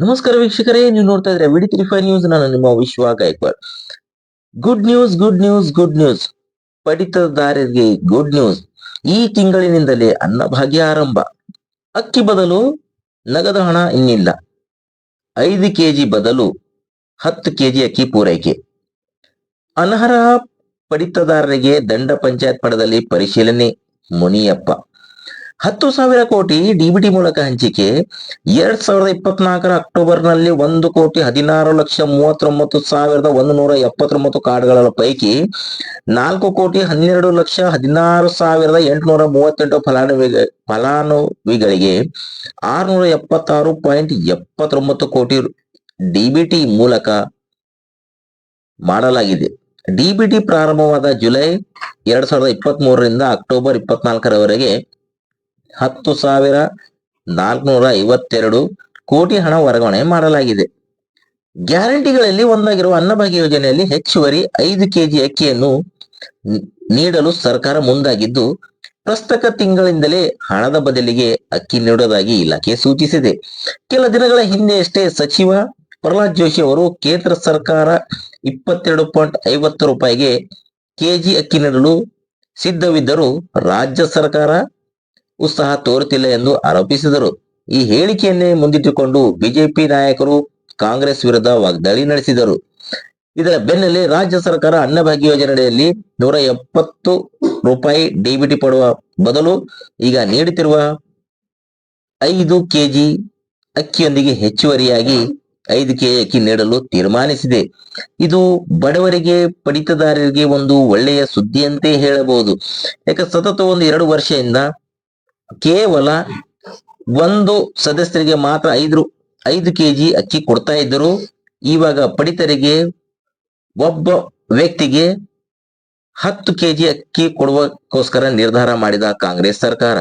ನಮಸ್ಕಾರ ವೀಕ್ಷಕರೇ, ನೀವು ನೋಡ್ತಾ ಇದ್ರೆ ವಿಡಿ ತ್ರೀ ಫೈವ್ ನ್ಯೂಸ್ ನಾನು ನಿಮ್ಮ Vishwa Gaikwad. Good news good news good news ಪಡಿತರದಾರರಿಗೆ good news ಈ ತಿಂಗಳಿನಿಂದಲೇ ಅನ್ನಭಾಗ್ಯ ಆರಂಭ. ಅಕ್ಕಿ ಬದಲು ನಗದ ಹಣ ಇನ್ನಿಲ್ಲ. ಐದು ಕೆಜಿ ಬದಲು ಹತ್ತು ಕೆಜಿ ಅಕ್ಕಿ ಪೂರೈಕೆ. ಅನರ್ಹ ಪಡಿತದಾರರಿಗೆ ದಂಡ ಪಂಚಾಯತ್ ಪಡದಲ್ಲಿ ಪರಿಶೀಲನೆ, ಮುನಿಯಪ್ಪ. ಹತ್ತು ಸಾವಿರ ಕೋಟಿ ಡಿಬಿಟಿ ಮೂಲಕ ಹಂಚಿಕೆ. ಎರಡ್ ಸಾವಿರದ ಇಪ್ಪತ್ನಾಲ್ಕರ ಅಕ್ಟೋಬರ್ನಲ್ಲಿ ಒಂದು ಕೋಟಿ ಹದಿನಾರು ಲಕ್ಷ ಮೂವತ್ತೊಂಬತ್ತು ಸಾವಿರದ ಒಂದು ನೂರ ಎಪ್ಪತ್ತೊಂಬತ್ತು ಕಾರ್ಡ್ಗಳ ಪೈಕಿ ನಾಲ್ಕು ಕೋಟಿ ಹನ್ನೆರಡು ಲಕ್ಷ ಹದಿನಾರು ಸಾವಿರದ ಎಂಟುನೂರ ಮೂವತ್ತೆಂಟು ಫಲಾನುಭವಿ ಫಲಾನುಭವಿಗಳಿಗೆ ಆರುನೂರ ಎಪ್ಪತ್ತಾರು ಪಾಯಿಂಟ್ ಎಪ್ಪತ್ತೊಂಬತ್ತು ಕೋಟಿ ಡಿಬಿಟಿ ಮೂಲಕ ಮಾಡಲಾಗಿದೆ. ಡಿಬಿಟಿ ಪ್ರಾರಂಭವಾದ ಜುಲೈ ಎರಡ್ ಸಾವಿರದ ಇಪ್ಪತ್ತ್ ಮೂರರಿಂದ ಅಕ್ಟೋಬರ್ ಇಪ್ಪತ್ನಾಲ್ಕರವರೆಗೆ ಹತ್ತು ಸಾವಿರ ನಾಲ್ಕುನೂರ ಐವತ್ತೆರಡು ಕೋಟಿ ಹಣ ವರ್ಗಾವಣೆ ಮಾಡಲಾಗಿದೆ. ಗ್ಯಾರಂಟಿಗಳಲ್ಲಿ ಒಂದಾಗಿರುವ ಅನ್ನಭಾಗ್ಯ ಯೋಜನೆಯಲ್ಲಿ ಹೆಚ್ಚುವರಿ ಐದು ಕೆಜಿ ಅಕ್ಕಿಯನ್ನು ನೀಡಲು ಸರ್ಕಾರ ಮುಂದಾಗಿದ್ದು ಪ್ರಸ್ತಕ ತಿಂಗಳಿಂದಲೇ ಹಣದ ಬದಲಿಗೆ ಅಕ್ಕಿ ನೀಡುವುದಾಗಿ ಇಲಾಖೆ ಸೂಚಿಸಿದೆ. ಕೆಲ ದಿನಗಳ ಹಿಂದೆಯಷ್ಟೇ ಸಚಿವ ಪ್ರಹ್ಲಾದ್ ಜೋಶಿ ಅವರು ಕೇಂದ್ರ ಸರ್ಕಾರ ಇಪ್ಪತ್ತೆರಡು ಪಾಯಿಂಟ್ ಐವತ್ತು ರೂಪಾಯಿಗೆ ಕೆಜಿ ಅಕ್ಕಿ ನೀಡಲು ಸಿದ್ಧವಿದ್ದರೂ ರಾಜ್ಯ ಸರ್ಕಾರ ಉತ್ಸಾಹ ತೋರುತ್ತಿಲ್ಲ ಎಂದು ಆರೋಪಿಸಿದರು. ಈ ಹೇಳಿಕೆಯನ್ನೇ ಮುಂದಿಟ್ಟುಕೊಂಡು ಬಿಜೆಪಿ ನಾಯಕರು ಕಾಂಗ್ರೆಸ್ ವಿರುದ್ಧ ವಾಗ್ದಾಳಿ ನಡೆಸಿದರು. ಇದರ ಬೆನ್ನಲ್ಲೇ ರಾಜ್ಯ ಸರ್ಕಾರ ಅನ್ನಭಾಗ್ಯ ಯೋಜನೆಯಲ್ಲಿ ನೂರ ಎಪ್ಪತ್ತು ರೂಪಾಯಿ ಡಿಬಿಟಿ ಪಡುವ ಬದಲು ಈಗ ನೀಡುತ್ತಿರುವ ಐದು ಕೆಜಿ ಅಕ್ಕಿಯೊಂದಿಗೆ ಹೆಚ್ಚುವರಿಯಾಗಿ ಐದು ಕೆಜಿ ಅಕ್ಕಿ ನೀಡಲು ತೀರ್ಮಾನಿಸಿದೆ. ಇದು ಬಡವರಿಗೆ, ಪಡಿತದಾರರಿಗೆ ಒಂದು ಒಳ್ಳೆಯ ಸುದ್ದಿಯಂತೆ ಹೇಳಬಹುದು. ಯಾಕೆ ಸತತ ಒಂದು ಎರಡು ವರ್ಷದಿಂದ ಕೇವಲ ಒಂದು ಸದಸ್ಯರಿಗೆ ಮಾತ್ರ ಐದು ಐದು ಕೆಜಿ ಅಕ್ಕಿ ಕೊಡ್ತಾ ಇದ್ದರು. ಇವಾಗ ಪಡಿತರಿಗೆ ಒಬ್ಬ ವ್ಯಕ್ತಿಗೆ ಹತ್ತು ಕೆಜಿ ಅಕ್ಕಿ ಕೊಡುವಕ್ಕೋಸ್ಕರ ನಿರ್ಧಾರ ಮಾಡಿದ ಕಾಂಗ್ರೆಸ್ ಸರ್ಕಾರ.